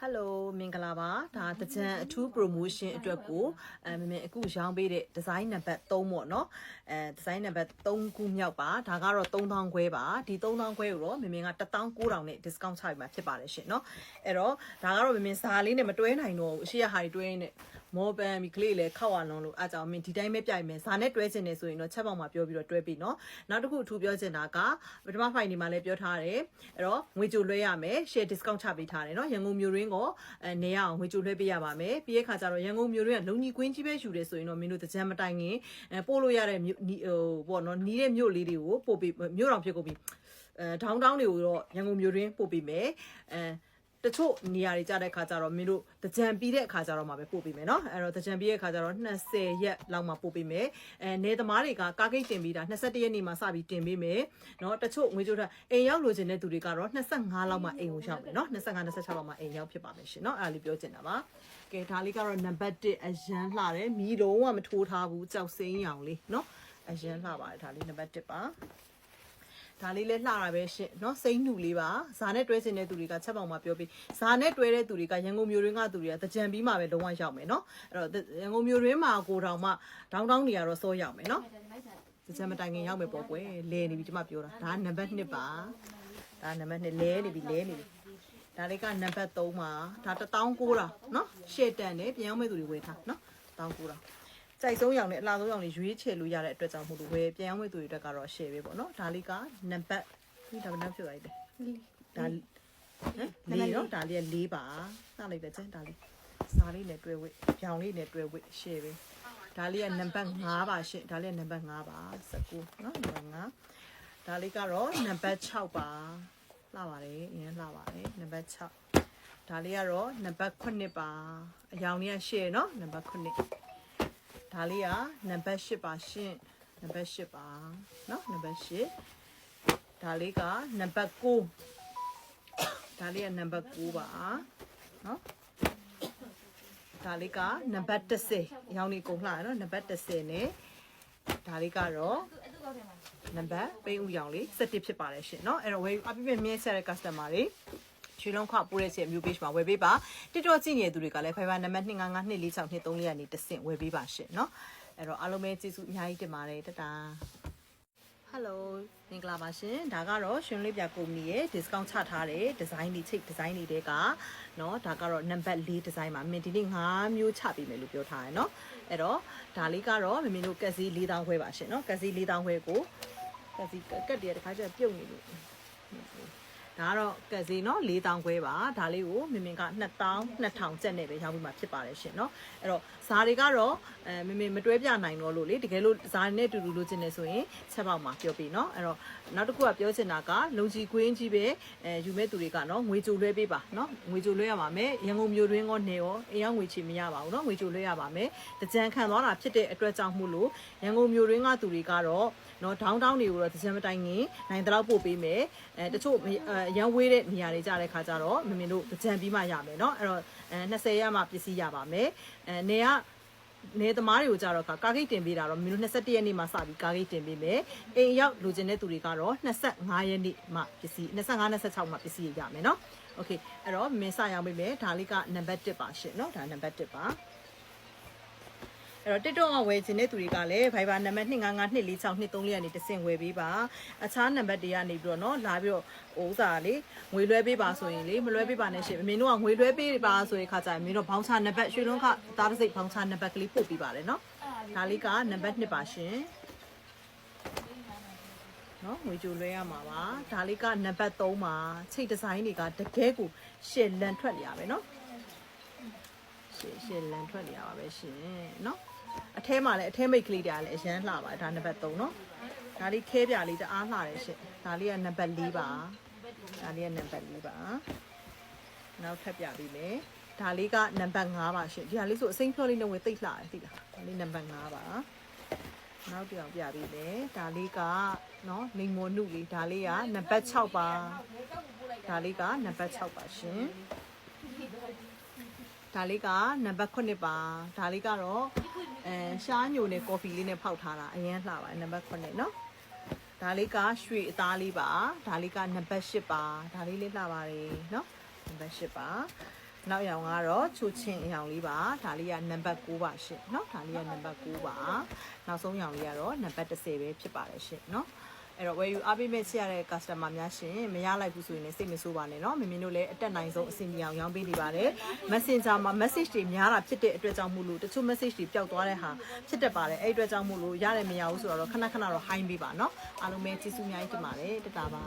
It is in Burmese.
Hello မင်္ဂလာပါဒါတကြံအထူး promotion အတွက်ကိုအဲမမေအခုရောင်းပေးတဲ့ design number 3ပေါ့နော်အဲ design number 3ခုမြောက်ပါဒါကတော့3000ခွဲပါဒီ3000ခွဲကိုတော့မမေက19000နဲ့ discount ချပြီးမှဖြစ်ပါတယ်ရှင်เนาะအဲ့တော့ဒါကတော့မမေစာလေးနဲ့မတွဲနိုင်တော့ဘူးအရှိရဟာတွေတွဲနေ မောပန်းပြီးကလေးလည်းခောက်အောင်လို့အားကြောင့်မင်းဒီတိုင်းပဲပြိုင်မယ်ဇာနဲ့တွဲချင်နေဆိုရင်တော့ချက်ပေါက်မှာပြောပြီးတော့တွဲပြီနော်နောက်တစ်ခုအထူးပြောချင်တာကပထမဖိုင်ဒီမှာလည်းပြောထားတယ်အဲ့တော့ငွေကြိုလွှဲရမယ် share discount ချပေးထားတယ်နော်ရန်ကုန်မြို့ရင်းကိုအဲနေရအောင်ငွေကြိုလွှဲပေးရပါမယ်ပြီးရခါကျတော့ရန်ကုန်မြို့ရင်းကလုံကြီးကွင်းကြီးပဲယူတယ်ဆိုရင်တော့မင်းတို့တကြံမတိုင်ခင်အဲပို့လို့ရတဲ့ဟိုပေါ့နော်နီးတဲ့မြို့လေးတွေကိုပို့ပေးမြို့တော်ဖြစ်ကုန်ပြီအဲဒေါင်းတောင်းတွေကိုတော့ရန်ကုန်မြို့ရင်းပို့ပေးမယ်အဲ တချို့နေရာတွေကြတဲ့ခါကျတော့မင်းတို့တကြံပြီးတဲ့အခါကျတော့မှပဲပို့ပေးမယ်နော်အဲ့တော့တကြံပြီးတဲ့အခါကျတော့20ရက်လောက်မှပို့ပေးမယ်အဲနေသမားတွေကကာကိတ်တင်ပြီးတာ21ရက်နေ့မှစပြီးတင်ပေးမယ်နော်တချို့ငွေကြိုးထားအိမ်ရောက်လိုချင်တဲ့သူတွေကတော့25လောက်မှအိမ်ကိုရောက်မယ်နော်25 26လောက်မှအိမ်ရောက်ဖြစ်ပါမယ်ရှင်နော်အဲ့ဒါလေးပြောချင်တာပါကဲဒါလေးကတော့နံပါတ်1အရန်လှတယ်မီးလုံးဝမထိုးထားဘူးကြောက်စိမ်းရောင်လေးနော်အရန်လှပါတယ်ဒါလေးနံပါတ်1ပါ ဒါလေးလဲလှတာပဲရှင်เนาะစိမ့်နှူလေးပါဇာနဲ့တွဲစင်တဲ့သူတွေကချက်ပေါင်မှာပြောပြီးဇာနဲ့တွဲတဲ့သူတွေကရန်ကုန်မြို့ရင်းကသူတွေကတကြံပြီးမှပဲလုံးဝရောက်မယ်เนาะအဲ့တော့ရန်ကုန်မြို့ရင်းမှာကိုတောင်မှဒေါင်းတောင်းနေရတော့စောရောက်မယ်เนาะတကြံမတိုင်ခင်ရောက်မယ်ပေါ့ကွယ်လဲနေပြီကျမပြောတာဒါနံပါတ်1ပါဒါနံပါတ်2လဲနေပြီလဲနေပြီဒါလေးကနံပါတ်3ပါဒါ19000เนาะရှေ့တန်တယ်ပြန်အောင်မဲ့သူတွေဝယ်ထားเนาะ19000 ကြိုက်ဆုံးရောင်နဲ့အလားဆုံးရောင်တွေရွေးချယ်လို့ရတဲ့အတွက်ကြောင့်မို့လို့ဝယ်ပြန်အောင်မဲ့သူတွေအတွက်ကတော့ share ပဲပေါ့နော်ဒါလေးကနံပါတ်ဒီဒါဘယ်နှဖြစ်သွားလဲဒါဟမ်လေးနော်ဒါလေးက၄ပါစလိုက်တယ်ကျန်ဒါလေးစားလေးနဲ့တွဲဝိရောင်လေးနဲ့တွဲဝိ share ပဲဒါလေးကနံပါတ်5ပါရှင့်ဒါလေးကနံပါတ်5ပါ19နော်နံပါတ်5ဒါလေးကတော့နံပါတ်6ပါလှပါတယ်အရင်လှပါတယ်နံပါတ်6ဒါလေးကတော့နံပါတ်9ပါအရောင်လေးက share နော်နံပါတ်9 ဒါလေးကနံပါတ်8ပါရှင့်နံပါတ်8ပါเนาะနံပါတ်8ဒါလေးကနံပါတ်9ဒါလေးကနံပါတ်9ပါเนาะဒါလေးကနံပါတ်10ရောင်နေကုန်လှရเนาะနံပါတ်10နဲ့ဒါလေးကတော့နံပါတ်ပိန်းဥရောင်လေး17ဖြစ်ပါတယ်ရှင်เนาะအဲ့တော့ဝယ်အပြည့်ပြည့်မြဲဆက်တဲ့ customer တွေ ရွှေလုံးခွပိုးတဲ့ချက်မျိုး page မှာဝယ်ပေးပါ TikTok ကြည့်နေတဲ့သူတွေကလည်း Fiverr နံပါတ်255246234ကနေတစ်ဆင့်ဝယ်ပေးပါရှင်เนาะအဲ့တော့အားလုံးပဲကျေးဇူးအများကြီးတင်ပါတယ်တတာဟယ်လိုမင်္ဂလာပါရှင်ဒါကတော့ရှင်လေးပြကုမ္ပဏီရဲ့ discount ချထားတဲ့ design တွေချိတ် design တွေတဲကเนาะဒါကတော့ number 4 design ပါမင်းဒီနေ့5မျိုးချပေးမယ်လို့ပြောထားရယ်เนาะအဲ့တော့ဒါလေးကတော့မမင်းတို့ကက်စီ4000ခွဲပါရှင်เนาะကက်စီ4000ခွဲကိုကက်စီကက်တည်းတခါကျပြုတ်နေလို့ ဒါကတော့ကက်စီเนาะ4000ခွဲပါဒါလေးကိုမင်မင်က2000 2000ကျပ်နဲ့ပဲရောင်းပြီးမှဖြစ်ပါတယ်ရှင်เนาะအဲ့တော့ဇာတွေကတော့ အဲမေမေမတွဲပြနိုင်တော့လို့လေတကယ်လို့ဇာတ်နဲ့တူတူလိုချင်နေဆိုရင်ချက်ပေါက်မှာပြောပြီးနော်အဲ့တော့နောက်တစ်ခုကပြောချင်တာကလုံချီကွင်းကြီးပဲအဲယူမဲ့သူတွေကနော်ငွေကြိုလွှဲပေးပါနော်ငွေကြိုလွှဲရပါမယ်ရန်ကုန်မြို့တွင်းကနေရောအရင်ငွေချေမရပါဘူးနော်ငွေကြိုလွှဲရပါမယ်တကြံခံသွားတာဖြစ်တဲ့အတွက်ကြောင့်မို့လို့ရန်ကုန်မြို့တွင်းကသူတွေကတော့နော်ဒေါင်းတောင်းတွေကိုတော့တကြံမတိုင်ခင်နိုင်တဲ့လောက်ပို့ပေးမယ်အဲတချို့ရန်ဝေးတဲ့နေရာတွေကြတဲ့ခါကျတော့မမင်တို့တကြံပြီးမှရမယ်နော်အဲ့တော့20ရမှပစ္စည်းရပါမယ်အဲနေက နေသမားတွေကိုကြတော့ကာဂိတ်တင်ပေးတာတော့မင်းတို့21ရက်နေ့မှစပြီးကာဂိတ်တင်ပေးမယ်အိမ်ရောက်လိုချင်တဲ့သူတွေကတော့25ရက်နေ့မှပစ္စည်း25 26မှပစ္စည်းရမယ်เนาะโอเคအဲ့တော့မင်းစရောက်ပေးမယ်ဒါလေးကနံပါတ်1ပါရှင့်เนาะဒါနံပါတ်1ပါ အဲ့တော့ TikTok ကဝယ်ခြင်းတဲ့သူတွေကလည်း Viber နံပါတ်25524623လေးကနေတဆင့်ဝယ်ပေးပါအခြားနံပါတ်တွေကနေပြီးတော့เนาะလာပြီးတော့ဟိုဥစားလေငွေလွှဲပေးပါဆိုရင်လေမလွှဲပေးပါနဲ့ရှင်မင်းတို့ကငွေလွှဲပေးပါဆိုရင်ခါကြရင်မင်းတို့ဘောင်းချနံပါတ်ရွှေလုံးကသားတစ်စိတ်ဘောင်းချနံပါတ်ကလေးပို့ပေးပါတယ်เนาะဒါလေးကနံပါတ်2ပါရှင်နော်ငွေကြိုလွှဲရမှာပါဒါလေးကနံပါတ်3ပါချိတ်ဒီဇိုင်းတွေကတကယ်ကိုရှယ်လန်ထွက်ရပဲเนาะရှယ်ရှယ်လန်ထွက်ရပါပဲရှင်เนาะ အထဲမှာလည်းအထဲမိတ်ကလေးတွေကလည်းအရန်လှပါတယ်ဒါနံပါတ်3เนาะဒါလေးခဲပြလေးတအားလှတယ်ရှင်ဒါလေးကနံပါတ်4ပါဒါလေးကနံပါတ်4ပါနောက်ထပ်ပြပေးမယ်ဒါလေးကနံပါတ်5ပါရှင်ဒီဟာလေးဆိုအစိမ့်ဖြောလေးနဲ့ဝင်သိပ်လှတယ်သိလားဒါလေးနံပါတ်5ပါနောက်တစ်ယောက်ပြပေးမယ်ဒါလေးကနော်လိမ်မော်နုလေးဒါလေးကနံပါတ်6ပါဒါလေးကနံပါတ်6ပါရှင်ဒါလေးကနံပါတ်9ပါဒါလေးကတော့ အဲရှားညိုနဲ့ကော်ဖီလေးနဲ့ဖောက်ထားတာအရင်လှပါတယ်နံပါတ်9နော်ဒါလေးကရွှေအသားလေးပါဒါလေးကနံပါတ်10ပါဒါလေးလေးလှပါတယ်နော်နံပါတ်10ပါ နောက်ရောင်ကတော့ချိုချင်းအရောင်လေးပါဒါလေးကနံပါတ်6ပါရှင်เนาะဒါလေးကနံပါတ်6ပါနောက်ဆုံးရောင်လေးကတော့နံပါတ်10ပဲဖြစ်ပါတယ်ရှင်เนาะ အဲ့တော့ဝယ်ယူအားပေးမဲ့ချရတဲ့ customer များရှင်မရလိုက်ဘူးဆိုရင်လည်းစိတ်မဆိုးပါနဲ့เนาะမမင်းတို့လည်းအတက်နိုင်ဆုံးအဆင်ပြေအောင်ရောင်းပေးနေပါတယ် messenger မှာ message တွေများတာဖြစ်တဲ့အတွက်ကြောင့်မို့လို့တချို့ message တွေပျောက်သွားတဲ့ဟာဖြစ်တတ်ပါတယ်အဲ့ဒီအတွက်ကြောင့်မို့လို့ရတယ်မရဘူးဆိုတော့ခဏခဏတော့ high ပေးပါเนาะအားလုံးပဲကျေးဇူးအများကြီးတင်ပါတယ်တတာပါ